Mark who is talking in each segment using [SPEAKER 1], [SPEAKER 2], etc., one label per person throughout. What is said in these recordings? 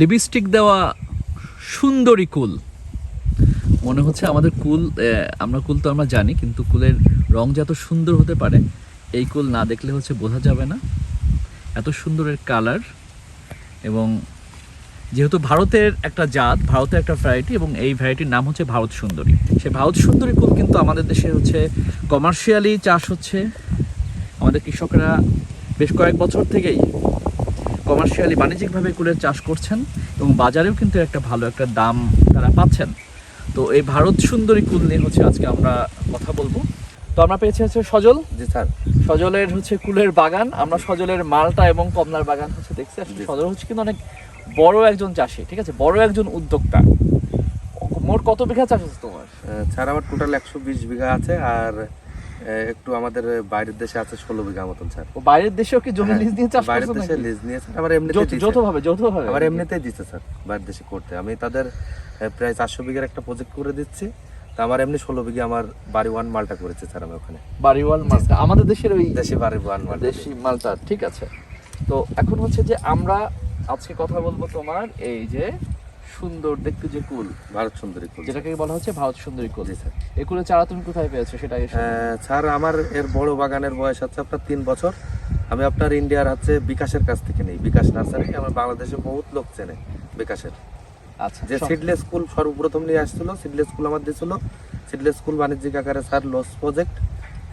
[SPEAKER 1] Lipstick দেওয়া সুন্দরী কুল। মনে হচ্ছে আমাদের কুল আমরা কুল তো আমরা জানি, কিন্তু কুলের রং যে এত সুন্দর হতে পারে, এই কুল না দেখলে হচ্ছে বোঝা যাবে না। এত সুন্দরের কালার, এবং যেহেতু ভারতের একটা জাত, ভারতের একটা ভ্যারাইটি এবং এই ভ্যারাইটির নাম হচ্ছে ভারত সুন্দরী। সে ভারত সুন্দরী কুল কিন্তু আমাদের দেশে হচ্ছে কমার্শিয়ালি চাষ হচ্ছে। আমাদের কৃষকরা বেশ কয়েক বছর থেকেই কমার্শিয়ালি বাণিজ্যিকভাবে কুলের চাষ করছেন এবং বাজারেও কিন্তু একটা ভালো একটা দাম তারা পাচ্ছেন। তো এই ভারত সুন্দরী কুল নিয়ে হচ্ছে আজকে আমরা কথা বলব। তো আমরা পেয়েছি হচ্ছে সজল।
[SPEAKER 2] জি স্যার।
[SPEAKER 1] সজলের হচ্ছে কুলের বাগান। আমরা সজলের মালটা এবং কমলার বাগান হচ্ছে দেখছি। আসলে সজল হচ্ছে কিন্তু অনেক বড় একজন চাষি ঠিক আছে? বড় একজন উদ্যোক্তা। মোট কত বিঘা চাষ আছে তোমার?
[SPEAKER 2] স্যার আমার টোটাল একশো বিশ বিঘা আছে। আর একটু আমাদের বাইরের দেশে আছে ষোলো বিঘা মতন স্যার।
[SPEAKER 1] বাইরের দেশেও কি জমি
[SPEAKER 2] হ্যাঁ,
[SPEAKER 1] লিজ দিয়ে চাষ
[SPEAKER 2] বাইরের দেশে লিজ নিয়ে স্যার আমার এমনিতে
[SPEAKER 1] যৌথ- যৌথভাবে যৌথভাবে
[SPEAKER 2] আমার এমনিতেই দিচ্ছে স্যার বাইরের দেশে করতে। আমি তাদের প্রায় চারশো বিঘার একটা প্রজেক্ট করে দিচ্ছি। তা আমার এমনি ষোলো বিঘা আমার বাড়ি ওয়ান মালটা করেছে স্যার আমি ওখানে।
[SPEAKER 1] বাড়িওয়াল মালটা। আমাদের দেশের ওই
[SPEAKER 2] দেশি বাড়ি ওয়ান মালটা
[SPEAKER 1] দেশি মালটা ঠিক আছে। তো এখন হচ্ছে যে আমরা আজকে কথা বলব তোমার এই যে সুন্দর দেখতে যে কুল।
[SPEAKER 2] ভারত সুন্দরী কুল।
[SPEAKER 1] যেটাকে বলা হচ্ছে ভারত সুন্দরী কুল। এই কুলের চারা তুমি কোথায় পেয়েছ সেটা
[SPEAKER 2] স্যার আমার এর বড় বাগানের বয়স হচ্ছে আপনার তিন বছর। আমি আপনার ইন্ডিয়ার হচ্ছে বিকাশের কাছ থেকে নিই বিকাশ নার্সারি আমার বাংলাদেশে বহুত লোক চেনে বিকাশের।
[SPEAKER 1] আচ্ছা
[SPEAKER 2] যে সিডলেস স্কুল সর্বপ্রথম নিয়ে আসছিল সিডলেস স্কুল আমার দিয়েছিল সিডলেস স্কুল বাণিজ্যিক আকারে স্যার লস প্রজেক্ট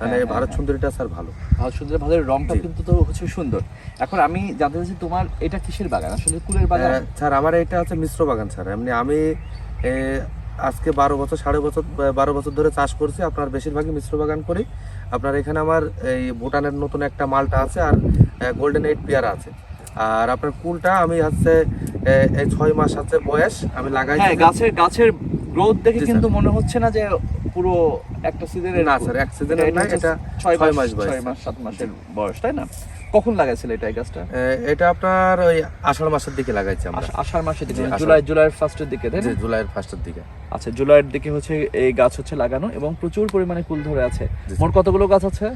[SPEAKER 2] মানে
[SPEAKER 1] হ্যাঁ,
[SPEAKER 2] ভারত
[SPEAKER 1] হ্যাঁ।
[SPEAKER 2] সুন্দরীটা স্যার ভালো।
[SPEAKER 1] ভারত সুন্দর ভালোর রংটা কিন্তু তো হচ্ছে সুন্দর। এখন আমি জানতে চাইছি তোমার এটা কিসের বাগান? আসলে কুলের বাগান?
[SPEAKER 2] স্যার আমার এটা হচ্ছে মিশ্র বাগান স্যার। এমনি আমি আজকে বারো বছর সাড়ে বছর বারো বছর ধরে চাষ করছি আপনার বেশিরভাগই মিশ্র বাগান করি। আপনার এখানে আমার এই ভুটানের নতুন একটা মালটা আছে আর গোল্ডেন এইট পেয়ারা আছে। আর আপনার কুলটা আমি হচ্ছে এই ছয় মাস আছে বয়স আমি লাগাই
[SPEAKER 1] হ্যাঁ গাছের গাছের গ্রোথ দেখে কিন্তু মনে হচ্ছে না যে পুরো একটা সিজনের
[SPEAKER 2] না স্যার এক সিজনের না এটা
[SPEAKER 1] ছয়
[SPEAKER 2] ছয়
[SPEAKER 1] মাস
[SPEAKER 2] মাস বয়স।
[SPEAKER 1] মাস সাত মাসের বয়স তাই না? কখন লাগাইছিল এটা গাছটা?
[SPEAKER 2] এটা আপনার ওই আষাঢ় মাসের দিকে লাগাইছি আমরা।
[SPEAKER 1] আষ- আষাঢ় মাসের দিকে মানে। জুলাই জুলাইয়ের ফার্স্টের দিকে তাই না?
[SPEAKER 2] জুলাইয়ের ফার্স্টের দিকে।
[SPEAKER 1] আচ্ছা জুলাইয়ের দিকে হচ্ছে এই গাছ হচ্ছে লাগানো এবং প্রচুর পরিমাণে ফুল ধরে আছে। মোট কতগুলো গাছ আছে?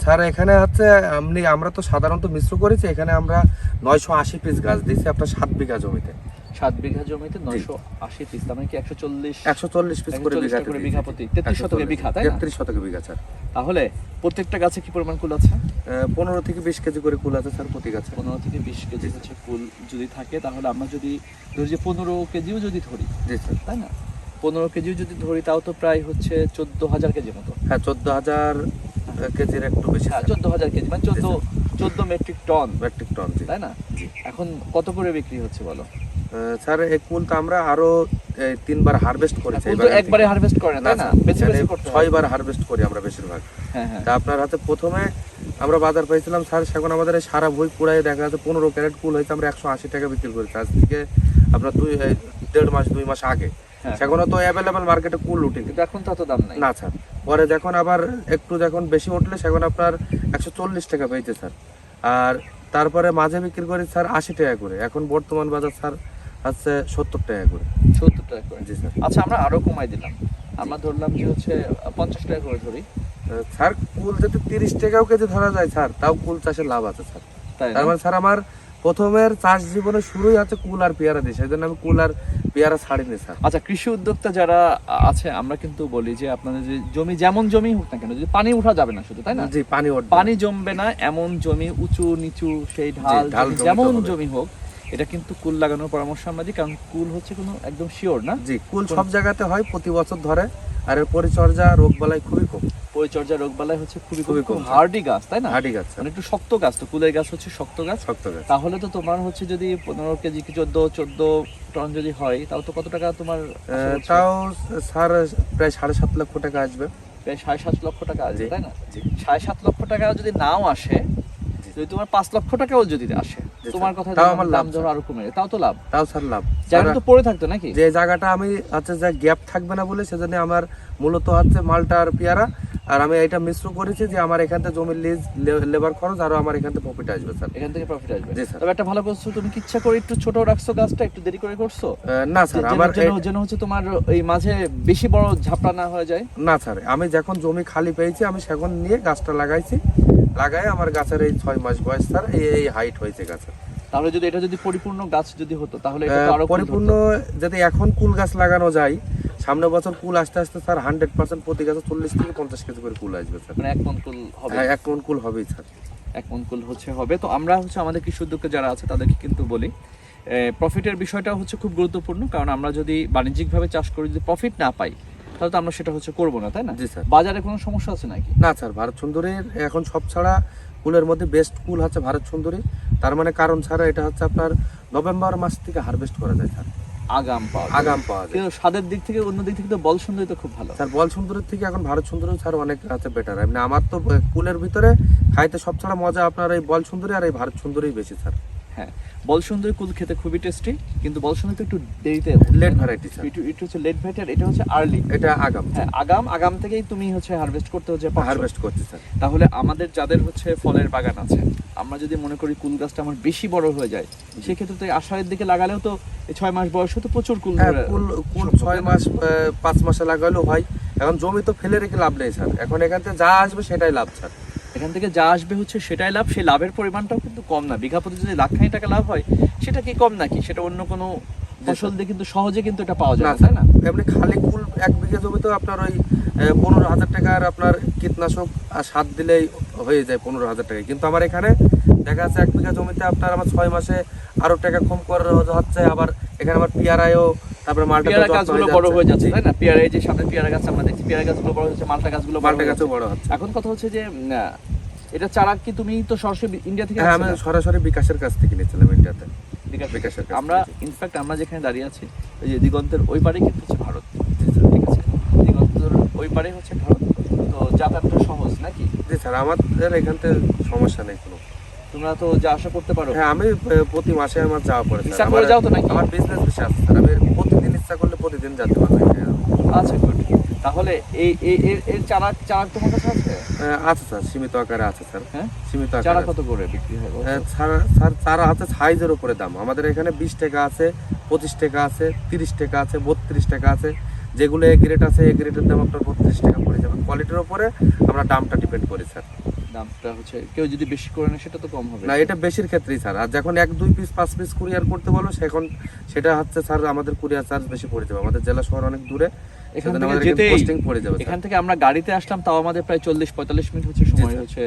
[SPEAKER 2] স্যার এখানে হচ্ছে আপনি আমরা তো সাধারণত মিশ্র করেছি এখানে আমরা নয়শো আশি পিস গাছ দিয়েছি আপনার সাত বিঘা জমিতে।
[SPEAKER 1] সাত বিঘা জমিতে নয়শো আশি পিস তার মানে কি একশো চল্লিশ
[SPEAKER 2] একশো চল্লিশ পিস করে বিঘা
[SPEAKER 1] করে বিঘা প্রতি, 33 শতকে বিঘা, তাই না?
[SPEAKER 2] তেত্রিশ শতকে বিঘা স্যার।
[SPEAKER 1] তাহলে প্রত্যেকটা গাছে কি পরিমাণ কুল আছে?
[SPEAKER 2] পনেরো থেকে বিশ কেজি করে কুল আছে স্যার প্রতি গাছে।
[SPEAKER 1] পনেরো থেকে বিশ কেজি হচ্ছে কুল যদি থাকে তাহলে আমরা যদি ধরি যে পনেরো কেজিও যদি ধরি
[SPEAKER 2] জি স্যার।
[SPEAKER 1] তাই না? পনেরো কেজিও যদি ধরি তাও তো প্রায় হচ্ছে চোদ্দ হাজার কেজি মতো।
[SPEAKER 2] হ্যাঁ চোদ্দ হাজার কেজির একটু বেশি
[SPEAKER 1] হ্যাঁ চোদ্দ হাজার কেজি মানে চোদ্দ চোদ্দ মেট্রিক টন
[SPEAKER 2] মেট্রিক টন
[SPEAKER 1] তাই না? এখন কত করে বিক্রি হচ্ছে বলো?
[SPEAKER 2] স্যার এই কুল তো আমরা আরও তিনবার হারভেস্ট করেছি বাগান থেকে।
[SPEAKER 1] একবারে হারভেস্ট করে না
[SPEAKER 2] না
[SPEAKER 1] তাই না?
[SPEAKER 2] স্যার,
[SPEAKER 1] বেছে করতে
[SPEAKER 2] ছয়বার হারভেস্ট করি আমরা বেশিরভাগ।
[SPEAKER 1] হ্যাঁ হ্যাঁ।
[SPEAKER 2] তা আপনার হাতে প্রথমে আমরা বাজার পাইছিলাম স্যার সেখন আমাদের সারা বই কুড়াই দেখা যাচ্ছে পনেরো ক্যারেট কুল হয়েছে আমরা একশো আশি টাকা বিক্রি করেছি। আজ থেকে আপনার দুই দেড় মাস দুই মাস আগে।
[SPEAKER 1] হ্যাঁ।
[SPEAKER 2] সেখনও তো অ্যাভেলেবেল মার্কেটে কুল উঠেনি।
[SPEAKER 1] কিন্তু এখন তো দাম নাই।
[SPEAKER 2] না স্যার। পরে যখন আবার একটু যখন বেশি উঠলে সেখন আপনার একশো চল্লিশ টাকা পেয়েছে স্যার। আর তারপরে মাঝে বিক্রি করি স্যার আশি টাকা করে। এখন বর্তমান বাজার স্যার হচ্ছে সত্তর টাকা করে।
[SPEAKER 1] সত্তর টাকা করে?
[SPEAKER 2] জি স্যার।
[SPEAKER 1] আচ্ছা আমরা আরও কমাই দিলাম। আমরা ধরলাম যে হচ্ছে পঞ্চাশ টাকা করে ধরি।
[SPEAKER 2] স্যার কুল যদি তিরিশ টাকাও কেজি ধরা যায় স্যার তাও কুল চাষের লাভ আছে স্যার। তার মানে স্যার আমার প্রথমের চাষ জীবনে শুরুই আছে কুল আর পেয়ারা দিয়ে সেই জন্য আমি কুল আর পেয়ারা ছাড়িনি স্যার।
[SPEAKER 1] আচ্ছা কৃষি উদ্যোক্তা যারা আছে আমরা কিন্তু বলি যে আপনাদের যে জমি যেমন জমি হোক না কেন যদি পানি উঠা যাবে না শুধু তাই না?
[SPEAKER 2] জি পানি
[SPEAKER 1] পানি জমবে না এমন জমি উঁচু নিচু সেই ঢাল যেমন জমি হোক এটা কিন্তু কুল লাগানোর পরামর্শ আমরা দিই কারণ কুল হচ্ছে কোনো একদম শিওর না?
[SPEAKER 2] জি কুল সব জায়গাতে হয় প্রতি বছর ধরে আর এর পরিচর্যা রোগ বালাই খুবই কম।
[SPEAKER 1] পরিচর্যা রোগ বালাই হচ্ছে খুবই
[SPEAKER 2] খুবই কম।
[SPEAKER 1] হার্ডি গাছ তাই না?
[SPEAKER 2] হার্ডি গাছ
[SPEAKER 1] মানে একটু শক্ত গাছ তো কুলের গাছ হচ্ছে শক্ত গাছ।
[SPEAKER 2] শক্ত গাছ।
[SPEAKER 1] তাহলে তো তোমার হচ্ছে যদি পনেরো কেজি কি চোদ্দ চোদ্দ টন যদি হয় তাও তো কত টাকা তোমার?
[SPEAKER 2] তাও স্যার প্রায় সাড়ে সাত লক্ষ টাকা আসবে।
[SPEAKER 1] প্রায় সাড়ে সাত লক্ষ টাকা আসবে তাই না? সাড়ে সাত লক্ষ টাকা যদি নাও আসে। যদি তোমার পাঁচ লক্ষ টাকাও যদি আসে তোমার কথা
[SPEAKER 2] তাও আমার লাভ,
[SPEAKER 1] ধরো আরও কমে তাও তো লাভ?
[SPEAKER 2] তাও স্যার লাভ।
[SPEAKER 1] জায়গা তো পড়ে থাকতো নাকি?
[SPEAKER 2] যে জায়গাটা আমি হচ্ছে যে গ্যাপ থাকবে না বলে সেজন্য আমার মূলত হচ্ছে মালটা আর পেয়ারা। আর আমি এটা মিশ্র করেছি যে আমার এখান থেকে জমির লিজ লেবার খরচ আরও আমার এখান থেকে প্রফিট আসবে স্যার
[SPEAKER 1] এখান থেকে প্রফিট আসবে।
[SPEAKER 2] জি, স্যার।
[SPEAKER 1] তবে একটা ভালো করছ তুমি কি ইচ্ছা করে একটু ছোট রাখছো গাছটা একটু দেরি করে করছ?
[SPEAKER 2] না স্যার আমার
[SPEAKER 1] যেন- হচ্ছে তোমার এই মাঝে বেশি বড় ঝাপটা না হয়ে যায়।
[SPEAKER 2] না স্যার আমি যখন জমি খালি পেয়েছি আমি সেখন নিয়ে গাছটা লাগাইছি। লাগাই আমার গাছের এই ছয় মাস বয়স স্যার এই হাইট হয়েছে গাছের।
[SPEAKER 1] তাহলে যদি এটা যদি পরিপূর্ণ গাছ যদি হতো তাহলে এটা আরও
[SPEAKER 2] পরিপূর্ণ। যদি এখন কুল গাছ লাগানো যায় সামনে বছর কুল আস্তে আস্তে স্যার হান্ড্রেড পার্সেন্ট প্রতি গাছে চল্লিশ থেকে পঞ্চাশ কেজি করে কুল আসবে স্যার।
[SPEAKER 1] মানে এক মন কুল হবে।
[SPEAKER 2] হ্যাঁ এক মন কুল হবেই স্যার।
[SPEAKER 1] এক মন কুল হচ্ছে হবে। তো আমরা হচ্ছে আমাদের কৃষি উদ্যোক্তা যারা আছে তাদেরকে কিন্তু বলি প্রফিটের বিষয়টা হচ্ছে খুব গুরুত্বপূর্ণ কারণ আমরা যদি বাণিজ্যিকভাবে চাষ করি যদি প্রফিট না পাই তাহলে তো আমরা সেটা হচ্ছে করব না তাই না?
[SPEAKER 2] জি স্যার।
[SPEAKER 1] বাজারে কোনো সমস্যা আছে নাকি?
[SPEAKER 2] না স্যার ভারত সুন্দরীর এখন সব ছাড়া কুলের মধ্যে বেস্ট কুল হচ্ছে ভারত সুন্দরী। তার মানে কারণ ছাড়া এটা হচ্ছে আপনার নভেম্বর মাস থেকে হারভেস্ট করা যায় স্যার।
[SPEAKER 1] আগাম পাওয়া
[SPEAKER 2] আগাম পাওয়া যায়।
[SPEAKER 1] কিন্তু স্বাদের দিক থেকে অন্য দিক থেকে তো বল সুন্দরী তো খুব ভালো।
[SPEAKER 2] স্যার বল সুন্দরের থেকে এখন ভারত সুন্দরী স্যার অনেক আছে বেটার এমনি আমার তো কুলের ভিতরে খাইতে সবচেয়ে ছাড়া মজা আপনার এই বল সুন্দরী আর এই ভারত সুন্দরী বেশি স্যার।
[SPEAKER 1] হ্যাঁ বল সুন্দরী কুল খেতে খুবই টেস্টি কিন্তু বলসুন্দরী তো একটু দেরিতে
[SPEAKER 2] লেট ভ্যারাইটি
[SPEAKER 1] একটু একটু হচ্ছে লেট ভেটার এটা হচ্ছে আর্লি
[SPEAKER 2] এটা আগাম।
[SPEAKER 1] হ্যাঁ আগাম আগাম থেকেই তুমি হচ্ছে হারভেস্ট করতে হচ্ছে
[SPEAKER 2] হারভেস্ট করছি স্যার
[SPEAKER 1] তাহলে আমাদের যাদের হচ্ছে ফলের বাগান আছে আমরা যদি মনে করি কুল গাছটা আমার বেশি বড় হয়ে যায় সেক্ষেত্রে তো আষাঢ়ের দিকে লাগালেও তো ছয় মাস বয়সে তো প্রচুর কুল
[SPEAKER 2] হ্যাঁ কুল কুল ছয় মাস পাঁচ মাসে লাগালেও হয়। এখন জমি তো ফেলে রেখে লাভ নেই স্যার এখন এখান থেকে যা আসবে সেটাই লাভ স্যার
[SPEAKER 1] এখান থেকে যা আসবে হচ্ছে সেটাই লাভ সেই লাভের পরিমাণটাও কিন্তু কম না। বিঘা প্রতি যদি লাখ খানি টাকা লাভ হয় সেটা কি কম নাকি? সেটা অন্য কোনো ফসল দিয়ে কিন্তু সহজে কিন্তু এটা পাওয়া যায় না তাই না?
[SPEAKER 2] এমনি খালি কুল এক বিঘা জমিতেও আপনার ওই পনেরো হাজার টাকার আপনার কীটনাশক আর সার দিলেই হয়ে যায় পনেরো হাজার টাকা কিন্তু আমার এখানে দেখা যাচ্ছে এক বিঘা জমিতে আপনার আমার ছয় মাসে আরও টাকা কম করে হচ্ছে আবার এখানে আমার পিয়ারায়ও তারপরে মালটা
[SPEAKER 1] পেয়ারা গাছগুলো বড় হয়ে যাচ্ছে তাই না? পেয়ারা এই যে সামনে পেয়ারা গাছ আমরা দেখছি পেয়ারা গাছগুলো বড় হচ্ছে মালটা গাছগুলো
[SPEAKER 2] মালটা গাছও বড় হচ্ছে।
[SPEAKER 1] এখন কথা হচ্ছে যে এটা চারা কি তুমি তো সরাসরি ইন্ডিয়া থেকে
[SPEAKER 2] হ্যাঁ আমি সরাসরি বিকাশের কাছ থেকে নিয়েছিলাম ইন্ডিয়াতে বিকাশের
[SPEAKER 1] আমরা ইনফ্যাক্ট আমরা যেখানে দাঁড়িয়ে আছি এই যে দিগন্তের ওই পারে কিন্তু হচ্ছে ভারত। ঠিক আছে? দিগন্তের ওই পারে হচ্ছে ভারত। তো যাতায়াতটা সহজ নাকি?
[SPEAKER 2] জি স্যার আমাদের এখান থেকে সমস্যা নেই কোনো।
[SPEAKER 1] তোমরা তো যা আশা করতে পারো।
[SPEAKER 2] হ্যাঁ আমি প্রতি মাসে আমার যাওয়া পড়ে।
[SPEAKER 1] করে
[SPEAKER 2] আমার-
[SPEAKER 1] যাও তো নাকি?
[SPEAKER 2] আমার বিজনেস বেশি আছে স্যার। আমি ইচ্ছা করলে প্রতিদিন যেতে পারব
[SPEAKER 1] আচ্ছা গুড তাহলে এই এই- এর এর চারা চারা তোমার কাছে আছে?
[SPEAKER 2] আছে স্যার সীমিত আকারে আছে স্যার।
[SPEAKER 1] হ্যাঁ?
[SPEAKER 2] সীমিত
[SPEAKER 1] চারা কত করে বিক্রি হয়
[SPEAKER 2] ছাড়া- স্যার চারা আছে সাইজের উপরে দাম। আমাদের এখানে বিশ টাকা আছে পঁচিশ টাকা আছে তিরিশ টাকা আছে বত্রিশ টাকা আছে। যেগুলো এ গ্রেড আছে এ গ্রেডের দাম আপনার বত্রিশ টাকা পড়ে যাবে। কোয়ালিটির উপরে আমরা দামটা ডিপেন্ড করি স্যার।
[SPEAKER 1] দামটা হচ্ছে কেউ যদি বেশি করে নেয় সেটা তো কম হবে।
[SPEAKER 2] না এটা বেশির ক্ষেত্রেই স্যার আর যখন এক দুই পিস পাঁচ পিস কুরিয়ার করতে বলো সেখন সেটা হচ্ছে স্যার আমাদের কুরিয়ার চার্জ বেশি পড়ে যাবে। আমাদের জেলা শহর অনেক দূরে
[SPEAKER 1] এখান থেকে
[SPEAKER 2] আমাদের পড়ে যাবে
[SPEAKER 1] এখান থেকে আমরা গাড়িতে আসলাম তাও আমাদের প্রায় চল্লিশ পঁয়তাল্লিশ মিনিট হচ্ছে সময় হচ্ছে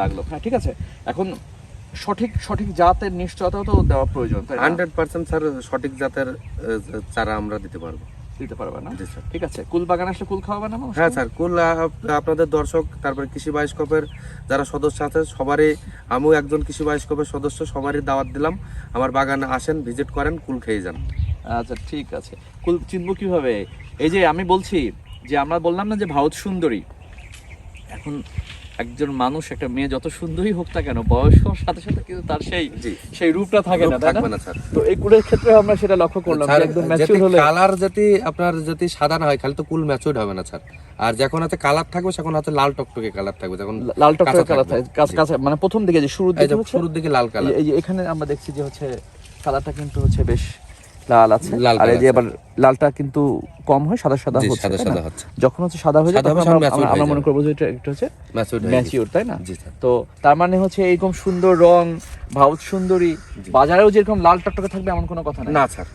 [SPEAKER 1] লাগল। হ্যাঁ ঠিক আছে। এখন সঠিক সঠিক জাতের নিশ্চয়তাও তো দেওয়া প্রয়োজন
[SPEAKER 2] হান্ড্রেড পার্সেন্ট স্যার সঠিক জাতের চারা আমরা দিতে পারব।
[SPEAKER 1] দিতে পারবে না? ঠিক আছে। কুল বাগান আসলে কুল খাওয়াবে না?
[SPEAKER 2] হ্যাঁ স্যার। কুল আপনাদের দর্শক তারপরে কৃষি বায়োস্কোপের যারা সদস্য আছে সবারই আমিও একজন কৃষি বায়োস্কোপের সদস্য সবারই দাওয়াত দিলাম। আমার বাগানে আসেন ভিজিট করেন কুল খেয়ে যান।
[SPEAKER 1] আচ্ছা ঠিক আছে। কুল চিনবো কীভাবে? এই যে আমি বলছি যে আমরা বললাম না যে ভারত সুন্দরী? এখন একজন মানুষ একটা মেয়ে যত সুন্দরই হোক না কেন বয়স হওয়ার সাথে সাথে কিন্তু তার সেই সেই রূপটা থাকে না
[SPEAKER 2] থাকবে না স্যার।
[SPEAKER 1] তো এই কুলের ক্ষেত্রে আমরা সেটা লক্ষ্য করলাম একদম ম্যাচিউর হলে
[SPEAKER 2] কালার যদি আপনার যদি সাদা না হয় খালি তো কুল ম্যাচুড হবে না স্যার। আর যখন হাতে কালার থাকবে তখন হাতে লাল টকটকে কালার থাকবে যখন
[SPEAKER 1] লাল টকটকে কালার
[SPEAKER 2] থাকবে।
[SPEAKER 1] থাকে কাঁচা মানে প্রথম দিকে যে শুরুর দিকে
[SPEAKER 2] শুরুর দিকে লাল কালার।
[SPEAKER 1] এই যে এখানে আমরা দেখছি যে হচ্ছে কালারটা কিন্তু হচ্ছে বেশ লাল আছে। আর এই যে
[SPEAKER 2] আছে।
[SPEAKER 1] এবার লালটা কিন্তু কম হয় সাদা সাদা হচ্ছে
[SPEAKER 2] সাদা সাদা হচ্ছে।
[SPEAKER 1] যখন হচ্ছে সাদা হয়ে যায় তখন আমরা- মনে। করব যে এটা একটা হচ্ছে ম্যাচিওর তাই না? তো তার মানে হচ্ছে এরকম সুন্দর রং ভারত সুন্দরী বাজারেও যেরকম লাল টকটকে থাকবে এমন কোনো কথা নাই?
[SPEAKER 2] না স্যার।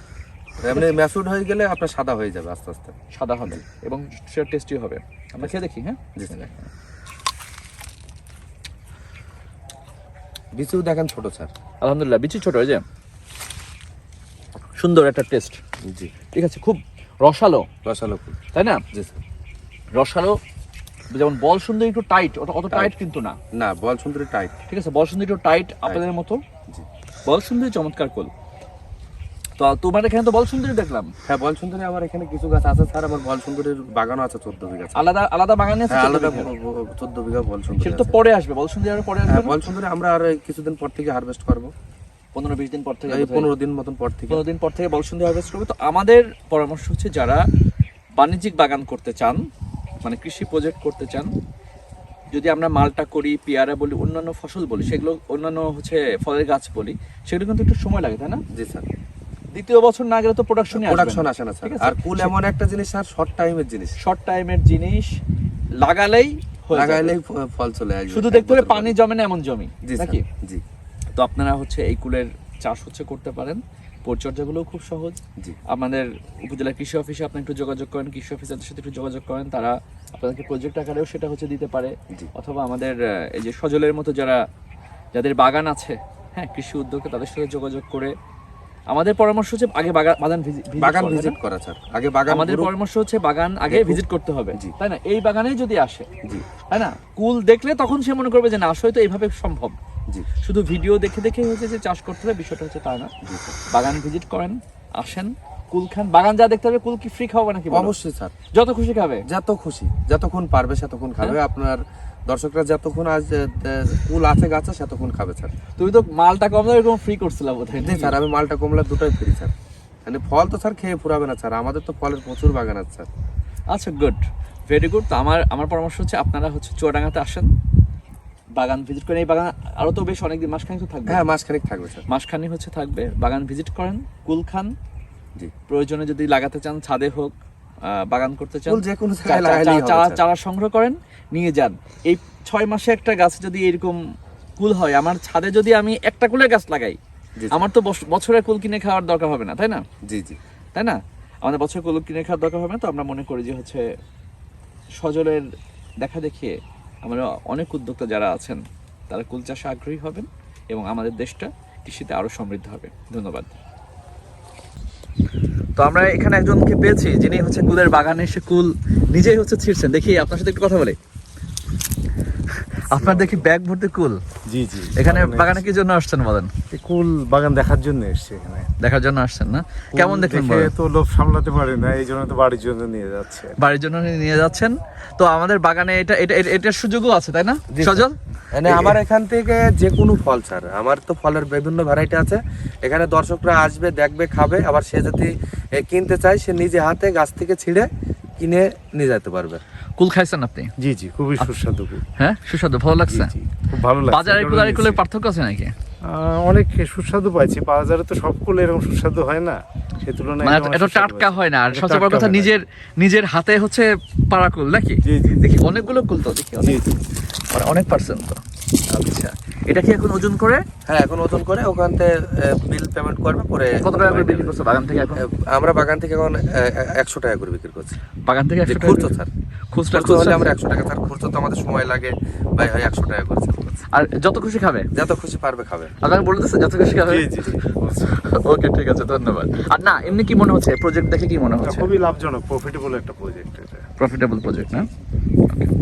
[SPEAKER 2] এমনি ম্যাচুড হয়ে গেলে আপনার সাদা হয়ে যাবে আস্তে আস্তে।
[SPEAKER 1] সাদা হবে এবং সেটা টেস্টি হবে। আমরা খেয়ে দেখি হ্যাঁ?
[SPEAKER 2] জি স্যার। বিচু দেখেন ছোট স্যার।
[SPEAKER 1] আলহামদুলিল্লাহ বিচি ছোট হয়ে যে। সুন্দর একটা টেস্ট
[SPEAKER 2] জি।
[SPEAKER 1] ঠিক আছে খুব রসালো।
[SPEAKER 2] রসালো
[SPEAKER 1] তাই না?
[SPEAKER 2] জি
[SPEAKER 1] রসালো যেমন বল সুন্দর একটু টাইট অত অত টাইট কিন্তু না।
[SPEAKER 2] না বল সুন্দরী টাইট
[SPEAKER 1] ঠিক আছে বল সুন্দর একটু টাইট আপনাদের মতো।
[SPEAKER 2] জি।
[SPEAKER 1] বল সুন্দরী চমৎকার কোল। তো তোমার এখানে তো বল সুন্দরী দেখলাম।
[SPEAKER 2] হ্যাঁ বল সুন্দরী আমার এখানে কিছু গাছ আছে স্যার আমার বল সুন্দরীর বাগানও আছে চোদ্দ বিঘা
[SPEAKER 1] আলাদা আলাদা বাগানে আছে
[SPEAKER 2] হ্যাঁ আলাদা। চোদ্দ বিঘা বল সুন্দরী
[SPEAKER 1] সেটা তো পরে আসবে বল সুন্দরী আরও পরে আসবে
[SPEAKER 2] হ্যাঁ বল সুন্দরী আমরা আর কিছুদিন পর থেকে হারভেস্ট করব।
[SPEAKER 1] পনেরো বিশ দিন পর থেকে
[SPEAKER 2] পনেরো দিন মতন পর থেকে।
[SPEAKER 1] পনেরো দিন পর থেকে বল সুন্দরী হারভেস্ট করবে। তো আমাদের পরামর্শ হচ্ছে যারা বাণিজ্যিক বাগান করতে চান মানে কৃষি প্রজেক্ট করতে চান যদি আমরা মালটা করি পেয়ারা বলি অন্যান্য ফসল বলি সেগুলো অন্যান্য হচ্ছে ফলের গাছ বলি সেগুলো কিন্তু একটু সময় লাগে তাই না?
[SPEAKER 2] জি স্যার।
[SPEAKER 1] দ্বিতীয় বছর না গেলে তো প্রোডাকশনই
[SPEAKER 2] প্রোডাকশন আসে না স্যার। আর কুল এমন একটা জিনিস স্যার শর্ট টাইমের জিনিস।
[SPEAKER 1] শর্ট টাইমের জিনিস লাগালেই
[SPEAKER 2] ফ- ফল চলে আসবে
[SPEAKER 1] শুধু দেখতে পানি জমে না এমন জমি।
[SPEAKER 2] জি
[SPEAKER 1] নাকি?
[SPEAKER 2] জি।
[SPEAKER 1] তো আপনারা হচ্ছে এই কুলের চাষ হচ্ছে করতে পারেন। পরিচর্যাগুলোও খুব সহজ।
[SPEAKER 2] জি।
[SPEAKER 1] আমাদের উপজেলা কৃষি অফিসে আপনি একটু যোগাযোগ করেন কৃষি অফিসারদের সাথে একটু যোগাযোগ করেন তারা আপনাদেরকে প্রজেক্ট আকারেও সেটা হচ্ছে দিতে পারে। অথবা আমাদের এই যে সজলের মতো যারা যাদের বাগান আছে হ্যাঁ কৃষি উদ্যোগে তাদের সাথে যোগাযোগ করে আমাদের পরামর্শ হচ্ছে আগে বাগান বাগান?
[SPEAKER 2] ভিজিট করা স্যার। আগে বাগান
[SPEAKER 1] আমাদের পরামর্শ হচ্ছে বাগান আগে ভিজিট করতে হবে
[SPEAKER 2] জি।
[SPEAKER 1] তাই না? এই বাগানেই যদি আসে
[SPEAKER 2] জি।
[SPEAKER 1] তাই না? কুল দেখলে তখন সে মনে করবে যে না আসলে তো এইভাবে সম্ভব। শুধু ভিডিও দেখে দেখে হচ্ছে যে চাষ করতে হবে বিষয়টা হচ্ছে তা না। বাগান ভিজিট করেন আসেন কুল খান। বাগান যা দেখতে হবে কুল কি ফ্রি খাওয়াবে নাকি
[SPEAKER 2] অবশ্যই স্যার।
[SPEAKER 1] যত খুশি খাবে?
[SPEAKER 2] যত খুশি যতক্ষণ পারবে সেতক্ষণ খাবে।
[SPEAKER 1] হ্যাঁ।
[SPEAKER 2] আপনার দর্শকরা যতক্ষণ আজ কুল আছে গাছে সেতক্ষণ খাবে স্যার।
[SPEAKER 1] তুমি তো মালটা কম দামে এরকম ফ্রি করছিলা বোধহয়
[SPEAKER 2] জি স্যার আমি মালটা কমলা দুটোই ফ্রি স্যার। মানে ফল তো স্যার খেয়ে ফুরাবে না স্যার। আমাদের তো ফলের প্রচুর বাগান আছে স্যার।
[SPEAKER 1] আচ্ছা গুড ভেরি গুড তো আমার আমার পরামর্শ হচ্ছে আপনারা হচ্ছে চুয়াডাঙ্গাতে আসেন বাগান ভিজিট করেন। এই বাগান আরও তো বেশ অনেকদিন মাসখানেক তো থাকবে।
[SPEAKER 2] হ্যাঁ মাসখানেক থাকবে স্যার।
[SPEAKER 1] মাসখানি হচ্ছে থাকবে। বাগান ভিজিট করেন কুল খান।
[SPEAKER 2] জি।
[SPEAKER 1] প্রয়োজনে যদি লাগাতে চান ছাদে হোক বাগান করতে চান
[SPEAKER 2] যে কোনো
[SPEAKER 1] চারা চারা সংগ্রহ করেন নিয়ে যান। এই ছয় মাসে একটা গাছে যদি এরকম কুল হয় আমার ছাদে যদি আমি একটা কুলের গাছ লাগাই আমার তো বছরে কুল কিনে খাওয়ার দরকার হবে না তাই না?
[SPEAKER 2] জি জি।
[SPEAKER 1] তাই না? আমাদের বছরে কুল কিনে খাওয়ার দরকার হবে না তো আমরা মনে করি যে হচ্ছে সজলের দেখা দেখিয়ে আমরা অনেক উদ্যোক্তা যারা আছেন তারা কুল চাষে আগ্রহী হবেন এবং আমাদের দেশটা কৃষিতে আরও সমৃদ্ধ হবে। ধন্যবাদ। তো আমরা এখানে একজনকে পেয়েছি যিনি হচ্ছে কুলের বাগানে এসে কুল নিজেই হচ্ছে ছিঁড়ছেন। দেখি আপনার সাথে একটু কথা বলি। আপনার দেখি ব্যাগ ভর্তি কুল।
[SPEAKER 3] জি জি।
[SPEAKER 1] এখানে বাগানে কি জন্য আসছেন বলেন?
[SPEAKER 3] কুল বাগান দেখার জন্য এসছে এখানে।
[SPEAKER 1] দেখার জন্য আসছেন না? কেমন দেখলেন
[SPEAKER 3] তো লোভ সামলাতে পারে না এই জন্য তো বাড়ির জন্য নিয়ে যাচ্ছে।
[SPEAKER 1] বাড়ির জন্য নিয়ে যাচ্ছেন? তো আমাদের বাগানে এটা এটা এটা- এটার সুযোগও আছে তাই না? সজল?
[SPEAKER 2] মানে আমার এখান থেকে যে কোনো ফল স্যার আমার তো ফলের বিভিন্ন ভ্যারাইটি আছে। এখানে দর্শকরা আসবে দেখবে খাবে আবার সে যদি কিনতে চায় সে নিজে হাতে গাছ থেকে ছিঁড়ে কিনে নিয়ে যেতে পারবে।
[SPEAKER 1] কুল খাইছেন আপনি?
[SPEAKER 3] জি জি খুবই সুস্বাদু কুল।
[SPEAKER 1] হ্যাঁ? সুস্বাদু ভালো লাগছে?
[SPEAKER 3] খুব ভালো লাগছে।
[SPEAKER 1] বাজারে কুল আর কুলের পার্থক্য আছে নাকি?
[SPEAKER 3] অনেক সুস্বাদু পাইছি। বাজারে তো সব কুল এরকম সুস্বাদু হয় না। সে তুলনায়
[SPEAKER 1] মানে
[SPEAKER 3] এটা
[SPEAKER 1] এত টাটকা হয় না। আর সবচেয়ে বড় কথা নিজের নিজের হাতে হচ্ছে পাড়া কুল নাকি?
[SPEAKER 3] জি জি
[SPEAKER 1] দেখি অনেকগুলো কুল তো দেখি
[SPEAKER 3] জি
[SPEAKER 1] অনেক।
[SPEAKER 3] জি
[SPEAKER 1] মানে অনেক পার্সেন্ট তো। আচ্ছা। এটা কি এখন ওজন করে?
[SPEAKER 2] হ্যাঁ এখন ওজন করে। ওখান থেকে বিল পেমেন্ট করবে করে
[SPEAKER 1] কত টাকা করে বিক্রি করছে বাগান থেকে এখন?
[SPEAKER 2] আমরা বাগান থেকে এখন একশো টাকা করে বিক্রি করছি।
[SPEAKER 1] বাগান থেকে একশো টাকা
[SPEAKER 2] স্যার।
[SPEAKER 1] খুচরা
[SPEAKER 2] খুচরো হলে আমরা একশো টাকা। তার খুচরো তো আমাদের সময় লাগে। ভাই হয় একশো টাকা করে
[SPEAKER 1] আর যত খুশি খাবে?
[SPEAKER 2] যত খুশি পারবে খাবে।
[SPEAKER 1] আপনাকে বলতেছে যত খুশি খাবে?
[SPEAKER 3] জি।
[SPEAKER 1] ওকে ঠিক আছে ধন্যবাদ। আর না এমনি কি মনে হচ্ছে? প্রজেক্ট দেখে কি মনে হচ্ছে?
[SPEAKER 3] খুবই লাভজনক প্রফিটেবল একটা প্রজেক্ট এটা।
[SPEAKER 1] প্রফিটেবল প্রজেক্ট না? Okay.